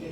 যে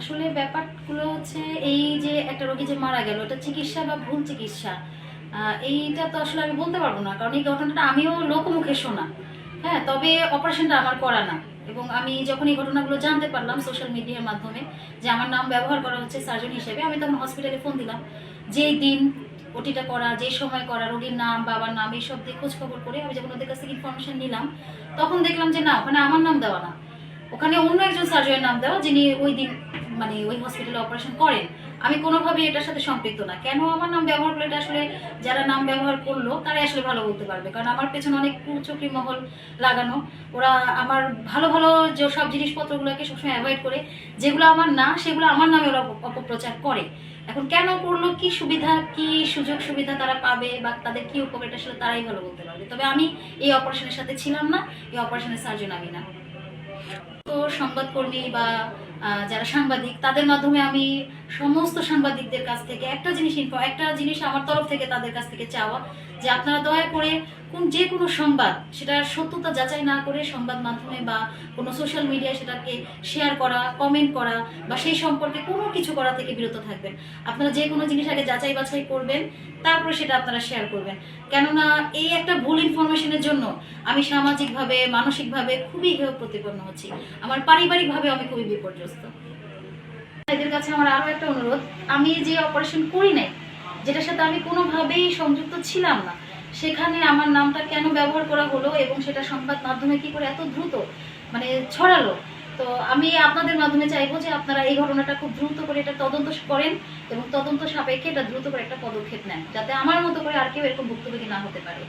আসলে ব্যাপারগুলো হচ্ছে এই যে একটা রোগী যে মারা গেল, এটা চিকিৎসা বা ভুল চিকিৎসা? এইটা তো আসলে আমি বলতে পারব না, কারণ এই ঘটনাটা আমিও লোকমুখে শোনা। হ্যাঁ তবে অপারেশনটা আমার করা না। এবং আমি যখন এই ঘটনাগুলো জানতে পারলাম সোশ্যাল মিডিয়ার মাধ্যমে, যে আমার নাম ব্যবহার করা হচ্ছে সার্জন হিসেবে, আমি তখন হসপিটালে ফোন দিলাম। যেই দিন ওটিটা করা যে সময় করা, রোগীর নাম, বাবার নাম, এইসব দিয়ে খোঁজ খবর করে আমি যখন ওদের কাছ থেকে ইনফরমেশন নিলাম, তখন দেখলাম যে না, ওখানে আমার নাম দেওয়া না। ওখানে অন্য একজন সার্জনের নাম দেওয়া, যিনি ওই দিন মানে ওই হসপিটালে অপারেশন করেন, আমি কোনোভাবে এটার সাথে সম্পৃক্ত না। কেন আমার নাম ব্যবহার করলে এটা আসলে যারা নাম ব্যবহার করল, তারাই আসলে ভালো বলতে পারবে। কারণ আমার পেছনে অনেক কুচক্রি মহল লাগানো। ওরা আমার ভালো ভালো যে সব জিনিসপত্রগুলোকে সবসময় অ্যাভয়েড করে, যেগুলো আমার না, সেগুলো আমার নামে ওরা অপপ্রচার করে। এখন কেন করল, কি সুবিধা, কি সুযোগ সুবিধা তারা পাবে বা তাদের কি উপকার, এটা আসলে তারাই ভালো বলতে পারবে। তবে আমি এই অপারেশনের সাথে ছিলাম না, এই অপারেশনের সার্জন আমি না। তো সংবাদকর্মী বা যারা সাংবাদিক, তাদের মাধ্যমে আমি সমস্ত সাংবাদিকদের কাছ থেকে একটা জিনিস info- একটা জিনিস আমার তরফ থেকে তাদের কাছ থেকে চাওয়া যে আপনারা দয়া করে কোন যে কোনো সংবাদ, সেটা সত্যতা যাচাই না করে সংবাদ মাধ্যমে বা কোনো সোশ্যাল মিডিয়ায় সেটাকে শেয়ার করা কমেন্ট করা বা সেই সম্পর্কে কোনো কিছু করা থেকে বিরত থাকবেন। আপনারা যে কোনো জিনিস আগে যাচাই বাছাই করবেন, তারপরে সেটা আপনারা শেয়ার করবেন। কেননা এই একটা ভুল ইনফরমেশনের জন্য আমি সামাজিকভাবে, মানসিকভাবে খুবই প্রতিপন্ন হচ্ছি। আমার পারিবারিকভাবে আমি খুবই বিপর্যস্ত। এদের কাছে আমার আরও একটা অনুরোধ। আমি যে অপারেশন করি নাই, যেটার সাথে আমি কোনোভাবেই সংযুক্ত ছিলাম না, সেখানে আমার নামটা কেন ব্যবহার করা হলো এবং সেটা সংবাদ মাধ্যমে কি করে এত দ্রুত মানে ছড়ালো? তো আমি আপনাদের মাধ্যমে চাইব যে আপনারা এই ঘটনাটা খুব দ্রুত করে এটা তদন্ত করেন এবং তদন্ত সাপেক্ষে এটা দ্রুত করে একটা পদক্ষেপ নেন, যাতে আমার মতো করে আর কেউ এরকম ভুক্তভোগী না হতে পারে।